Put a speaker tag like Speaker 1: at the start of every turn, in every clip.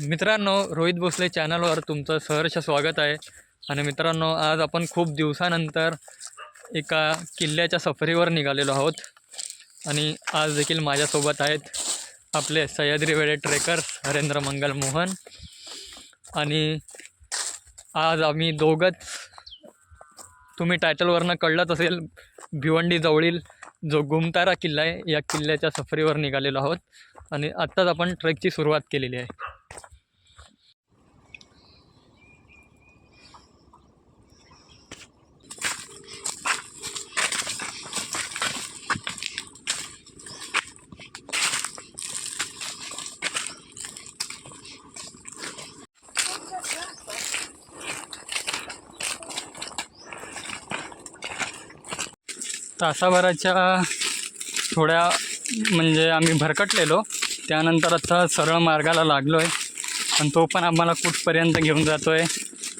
Speaker 1: मित्रांनो रोहित भोसले चॅनलवर तुमचं सहर्ष स्वागत आहे. आणि मित्रांनो आज आपण खूप दिवसानंतर एका किल्ल्याच्या सफरीवर निघालेलो आहोत. आणि आज देखील माझ्यासोबत आहेत आपले सह्याद्री वेळे ट्रेकर्स हरेंद्र मंगल मोहन. आणि आज आम्ही दोघंच तुम्ही टायटलवरनं कळलंच असेल भिवंडी जवळील जो गुमतारा किल्ला आहे या किल्ल्याच्या सफरीवर निघालेलो आहोत. आणि आत्ताच आपण ट्रेकची सुरुवात केलेली आहे. तासाभराच्या थोड्या म्हणजे आम्ही भरकटलेलो. त्यानंतर आता सरळ मार्गाला लागलो आहे पण तो पण आम्हाला कुठपर्यंत घेऊन जातो आहे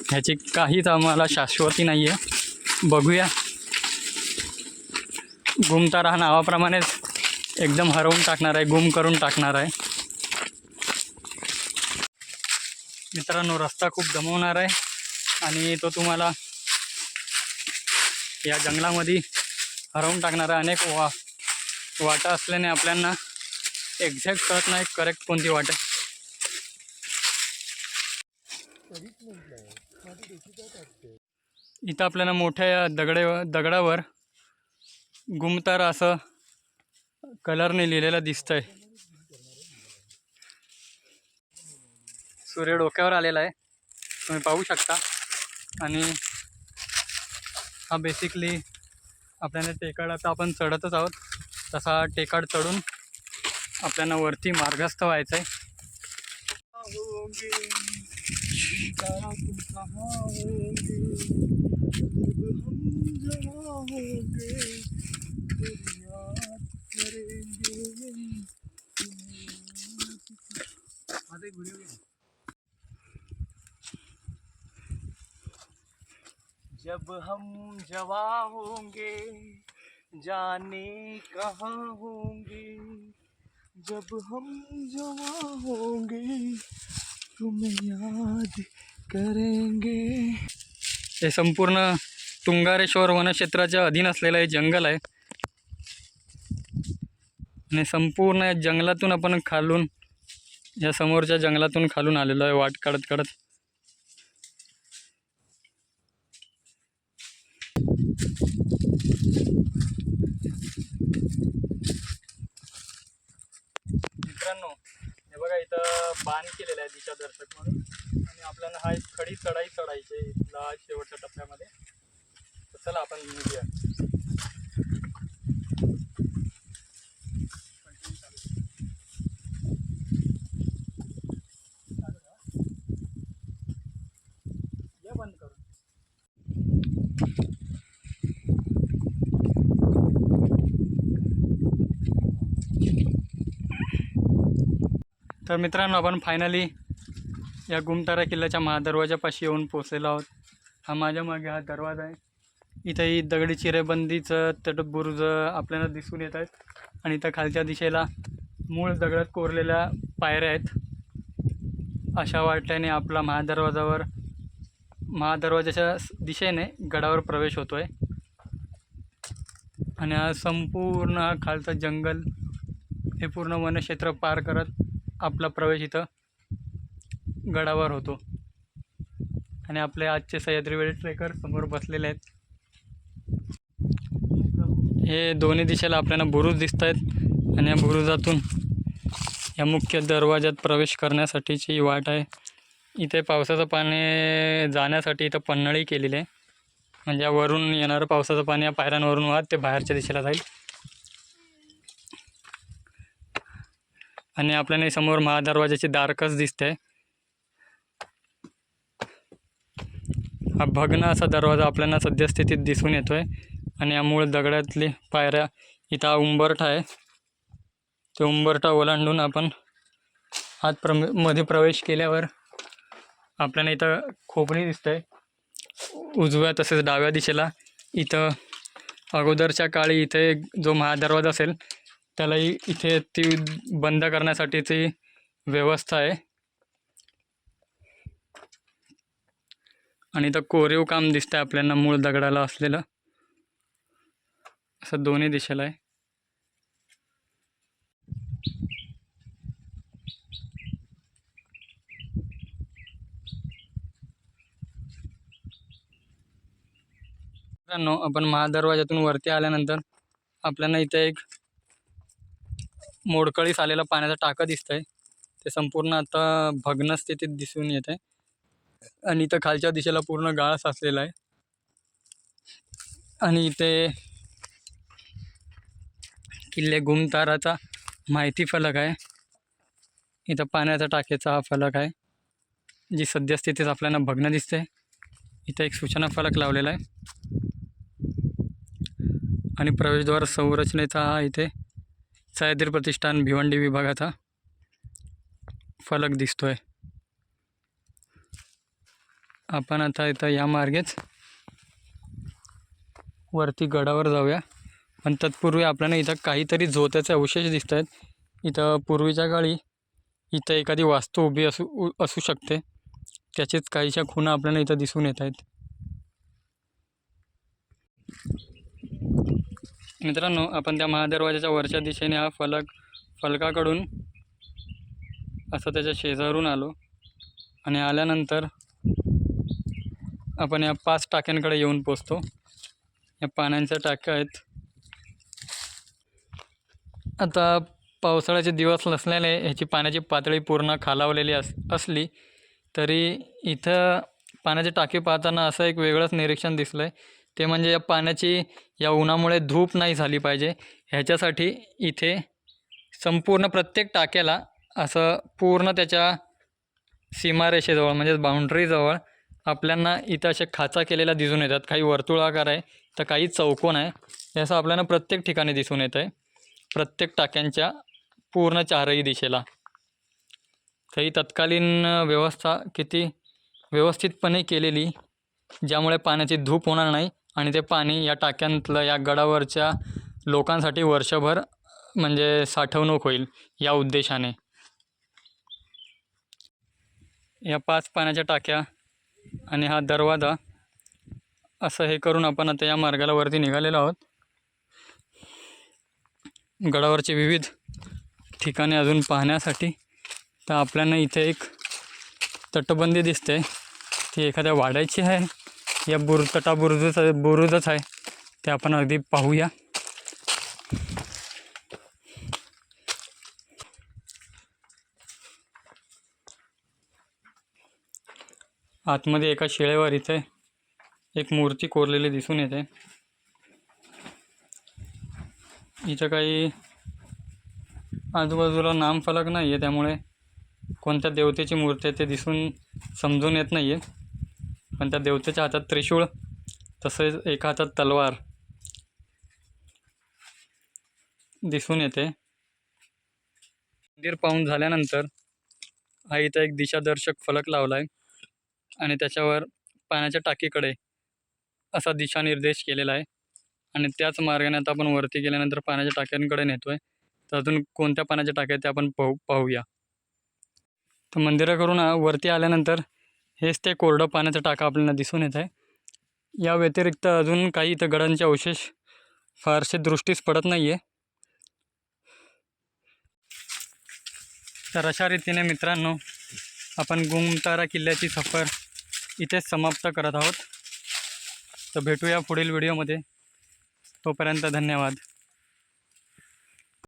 Speaker 1: ह्याची काहीच आम्हाला शाश्वती नाही आहे बघूया गुमतारा हा नावाप्रमाणेच एकदम हरवून टाकणार आहे गुम करून टाकणार आहे. मित्रांनो रस्ता खूप दमवणार आहे. आणि तो तुम्हाला या जंगलामध्ये हरवून टाकणाऱ्या अनेक वा वाटा असल्याने आपल्यांना एक्झॅक्ट कळत नाही करेक्ट कोणती वाट आहे. इथं आपल्याला मोठ्या दगडे दगडावर गुमतार असं कलरने लिहिलेलं दिसतंय. सूर्य डोक्यावर आलेला आहे. तुम्ही पाहू शकता. आणि हा बेसिकली आपल्याला टेकाड आता आपण चढतच आहोत. तसा टेकाड चढून आपल्याला वरती मार्गस्थ व्हायचं आहे
Speaker 2: जब हम जवा होंगे जाने कहाँ होंगे? जब हम जवा होंगे तुम्हें याद करेंगे।
Speaker 1: हे संपूर्ण तुंगारेश्वर वनक्षेत्राच्या अधीन असलेलं हे जंगल आहे. आणि संपूर्ण या जंगलातून आपण खालून या समोरच्या जंगलातून खालून आलेलो आहे वाट काढत काढत. मित्रांनो हे बघा इथं बांध केलेलं आहे दिशादर्शक म्हणून. आणि आपल्याला हा एक खडी चढाई चढायची इथला शेवटच्या टप्प्यामध्ये. तर चला आपण निघूया Continue चालू. चालू ठेवा. ये बंद करून तर मित्रांनो आपण फायनली या गुमतारा किल्ल्याच्या महादरवाजापाशी येऊन पोचलेलो आहोत. हा माझ्या मागे हा दरवाजा आहे. इथं ही दगडी चिरेबंदीचं तटबुरुज आपल्याला दिसून येत आहेत. आणि इथं खालच्या दिशेला मूळ दगडात कोरलेल्या पायऱ्या आहेत. अशा वाटल्याने आपला महादरवाजावर महादरवाजाच्या दिशेने गडावर प्रवेश होतो आहे आणि हा संपूर्ण हा जंगल हे पूर्ण वनक्षेत्र पार करत आपला प्रवेश इथं गडावर होतो. आणि आपले आजचे सह्याद्रीवेळी ट्रेकर समोर बसलेले आहेत. हे दोन्ही दिशेला आपल्याला बुरुज दिसत आहेत आणि या बुरुजातून या मुख्य दरवाज्यात प्रवेश करण्यासाठीची वाट आहे. इथे पावसाचं पाणी जाण्यासाठी इथं पन्हाळी केलेली आहे. म्हणजे वरून येणारं पावसाचं पाणी या पायऱ्यांवरून वाहत ते बाहेरच्या दिशेला जाईल. आणि आपल्याला समोर महादरवाजाची दारकच दिसते. हा भग्न असा दरवाजा आपल्याला सद्यस्थितीत दिसून येतोय आणि या मूळ दगडातली पायऱ्या इथं हा उंबरठा आहे. ते उंबरठा ओलांडून आपण आत प्रमध्ये प्रवेश केल्यावर आपल्याला इथं खोपणी दिसतंय. उजव्या तसेच डाव्या दिशेला इथं अगोदरच्या काळी इथे जो महादरवाजा असेल त्यालाही इथे ती बंद करण्यासाठीची व्यवस्था आहे. आणि इथं कोरीव काम दिसतं आहे आपल्याला मूळ दगडाला असलेलं. असं दोन्ही दिशेला आहे. मित्रांनो आपण महादरवाज्यातून वरती आल्यानंतर आपल्याला इथे एक मोडकळीस आलेला पाण्याचा टाका दिसतंय. ते संपूर्ण आता भग्न स्थितीत दिसून येत आहे आणि इथं खालच्या दिशेला पूर्ण गाळ साचलेला आहे. आणि इथे किल्ले गुमताराचा माहिती फलक आहे. इथं पाण्याचा टाकेचा हा फलक आहे. जी सद्यस्थितीत आपल्याला भग्न दिसते इथं एक सूचना फलक लावलेला आहे. आणि प्रवेशद्वार संरचनेचा हा इथे सह्याद्री प्रतिष्ठान भिवंडी विभागाचा. फलक दिसतो आहे आपण आता इथं या मार्गेच वरती गडावर जाऊया. पण तत्पूर्वी आपल्याला इथं काहीतरी झोत्याचे अवशेष दिसत आहेत इथं पूर्वीच्या काळी इथं एखादी वास्तू उभी असू असू शकते. त्याचेच काहीशा खुणा आपल्याला इथं दिसून येत आहेत मित्रांनो आपण त्या महादरवाजाच्या वरच्या दिशेने हा फलक फलकाकडून असं त्याच्या शेजारून आलो. आणि आल्यानंतर आपण या पाच टाक्यांकडे येऊन पोचतो. या पाण्याच्या टाक्या आहेत. आता पावसाळ्याचे दिवस नसल्याने ह्याची पाण्याची पातळी पूर्ण खालावलेली अस असली तरी इथं पाण्याची टाकी पाहताना असं एक वेगळंच निरीक्षण दिसलं आहे ते म्हणजे या पाण्याची या उन्हामुळे धूप नाही झाली पाहिजे. ह्याच्यासाठी इथे संपूर्ण प्रत्येक टाक्याला असं पूर्ण त्याच्या सीमारेषेजवळ म्हणजेच बाउंड्रीजवळ आपल्यांना इथं असे खाचा केलेला दिसून येतात. काही वर्तुळाकार आहे तर काही चौकोन आहे. हे असं आपल्याला प्रत्येक ठिकाणी दिसून येतं आहे प्रत्येक टाक्यांच्या पूर्ण चारही दिशेला. तर ही तत्कालीन व्यवस्था किती व्यवस्थितपणे केलेली ज्यामुळे पाण्याची धूप होणार नाही आणि ते पाणी या टाक्यांतलं या गडावरच्या लोकांसाठी वर्षभर म्हणजे साठवणूक होईल या उद्देशाने. या पाच पाण्याच्या टाक्या आणि हा दरवाजा असं हे करून आपण आता या मार्गाला वरती निघालेलो आहोत. गडावरचे विविध ठिकाणे अजून पाहण्यासाठी तर आपल्याला इथे एक तटबंदी दिसते. ती एखाद्या वाड्याची आहे. या बुर तटा बुरुजच बुरुजच आहे. ते आपण अगदी पाहूया. आतमध्ये एका शिळेवर इथे एक मूर्ती कोरलेली दिसून येते. इथं काही आजूबाजूला नामफलक नाही आहे त्यामुळे कोणत्या देवतेची मूर्ती आहे ते दिसून समजून येत नाही आहे पण त्या देवतेच्या हातात त्रिशूळ तसेच एका हातात तलवार दिसून येते. मंदिर पाहून झाल्यानंतर हा इथं एक दिशादर्शक फलक लावला आहे आणि त्याच्यावर पाण्याच्या टाकीकडे असा दिशानिर्देश केलेला आहे. आणि त्याच मार्गाने आता आपण वरती गेल्यानंतर पाण्याच्या टाक्यांकडे नेतो आहे तर अजून कोणत्या पाण्याच्या टाक्या त्या ते आपण पाहू पाहूया. तर मंदिराकडून वरती आल्यानंतर हेच ते कोरडं पाण्याचं टाका आपल्याला दिसून येत आहे. या व्यतिरिक्त अजून काही इथं गडांचे अवशेष फारसे दृष्टीस पडत नाही आहे तर अशा रीतीने मित्रांनो आपण गुमतारा किल्ल्याची सफर इथेच समाप्त करत आहोत. तर भेटूया पुढील व्हिडिओमध्ये. तोपर्यंत धन्यवाद.